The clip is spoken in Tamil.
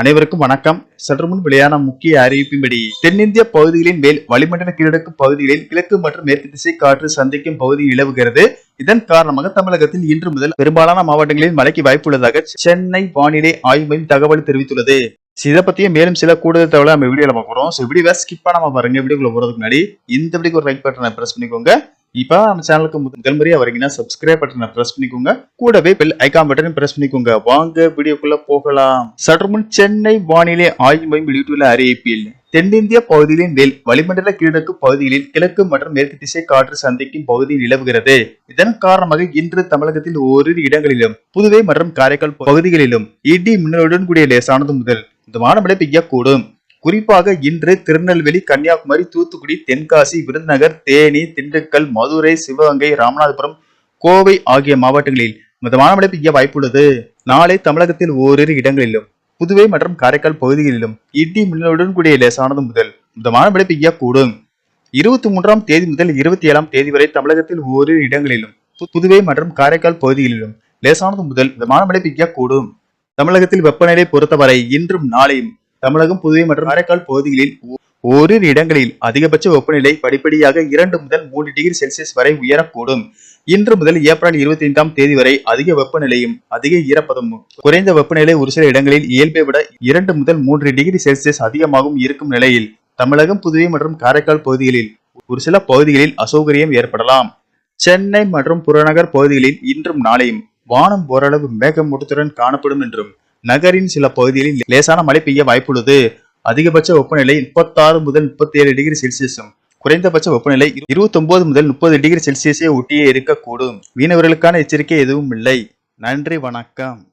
அனைவருக்கும் வணக்கம். சற்று முன் வெளியான முக்கிய அறிவிப்பின்படி தென்னிந்திய பகுதிகளின் மேல் வளிமண்டல கீழடுக்கு பகுதிகளில் கிழக்கு மற்றும் மேற்கு திசை காற்று சந்திக்கும் பகுதி நிலவுகிறது. இதன் காரணமாக தமிழகத்தில் இன்று முதல் பெரும்பாலான மாவட்டங்களில் மழைக்கு வாய்ப்புள்ளதாக சென்னை வானிலை ஆய்வு மையம் தகவல் தெரிவித்துள்ளது. இதை பத்தியே மேலும் சில கூடுதல் தகவலை நம்ம வீடியோல பார்க்குறோம் ஸோ வீடியோ ஸ்கிப் பண்ணாம பாருங்க. வீடியோக்குள்ள போறதுக்கு முன்னாடி இந்த வீடியோக்கு ஒரு லைக் பட்டனை பிரஸ் பண்ணிக்கோங்க. இப்போ நம்ம சேனலுக்கு முதல் முறையா வரீங்கன்னா சப்ஸ்கிரைப் பட்டனை பிரஸ் பண்ணிக்கோங்க. கூடவே பெல் ஐகான் பட்டனை பிரஸ் பண்ணிக்கோங்க. வாங்க வீடியோக்குள்ள போகலாம். சற்று முன் சென்னை வானிலை ஆய்வு மையம் வெளியிட்டுள்ள அறிவிப்பில் தென்னிந்திய பகுதிகளின் மேல் வளிமண்டல கீழக்கு பகுதிகளில் கிழக்கு மற்றும் மேற்கு திசை காற்று சந்திக்கும் பகுதி நிலவுகிறது. இதன் காரணமாக இன்று தமிழகத்தில் ஓரிரு இடங்களிலும் புதுவை மற்றும் காரைக்கால் பகுதிகளிலும் இடி மின்னலுடன் கூடிய லேசானது முதல். மிதமான மழை பெய்யக்கூடும். குறிப்பாக இன்று திருநெல்வேலி கன்னியாகுமரி தூத்துக்குடி தென்காசி விருதுநகர் தேனி திண்டுக்கல் மதுரை சிவகங்கை ராமநாதபுரம் கோவை ஆகிய மாவட்டங்களில் மிதமான மழை பெய்ய வாய்ப்புள்ளது. நாளை தமிழகத்தில் ஓரிரு இடங்களிலும் புதுவை மற்றும் காரைக்கால் பகுதிகளிலும் இடி மின்னலுடன் கூடிய லேசானது முதல் மிதமான மழை பெய்யக்கூடும். இருபத்தி மூன்றாம் தேதி முதல் இருபத்தி ஏழாம் தேதி வரை தமிழகத்தில் ஓரிரு இடங்களிலும் பு- புதுவை மற்றும் காரைக்கால் பகுதிகளிலும் லேசானது முதல் மிதமான மழை பெய்யக்கூடும். தமிழகத்தில் வெப்பநிலை பொறுத்தவரை இன்றும் நாளையும் தமிழகம் புதுவை மற்றும் காரைக்கால் பகுதிகளில் ஓரிரு இடங்களில் அதிகபட்ச வெப்பநிலை படிப்படியாக இரண்டு முதல் மூன்று டிகிரி செல்சியஸ் வரை உயரக்கூடும். இன்று முதல் ஏப்ரல் இருபத்தி ஐந்தாம் தேதி வரை அதிக வெப்பநிலையும் அதிக ஈரப்பதமும் குறைந்த வெப்பநிலை ஒரு சில இடங்களில் இயல்பை விட இரண்டு முதல் மூன்று டிகிரி செல்சியஸ் அதிகமாகவும் இருக்கும் நிலையில் தமிழகம் புதுவை மற்றும் காரைக்கால் பகுதிகளில் ஒரு சில பகுதிகளில் அசௌகரியம் ஏற்படலாம். சென்னை மற்றும் புறநகர் பகுதிகளில் இன்றும் நாளையும் வானம் ஓரளவு மேகமூட்டத்துடன் காணப்படும் என்றும் நகரின் சில பகுதிகளில் லேசான மழை பெய்ய வாய்ப்புள்ளது. அதிகபட்ச வெப்பநிலை முப்பத்தாறு முதல் முப்பத்தி ஏழு டிகிரி செல்சியஸும் குறைந்தபட்ச வெப்பநிலை இருபத்தி ஒன்பது முதல் முப்பது டிகிரி செல்சியஸே ஒட்டியே இருக்கக்கூடும். மீனவர்களுக்கான எச்சரிக்கை எதுவும் இல்லை. நன்றி வணக்கம்.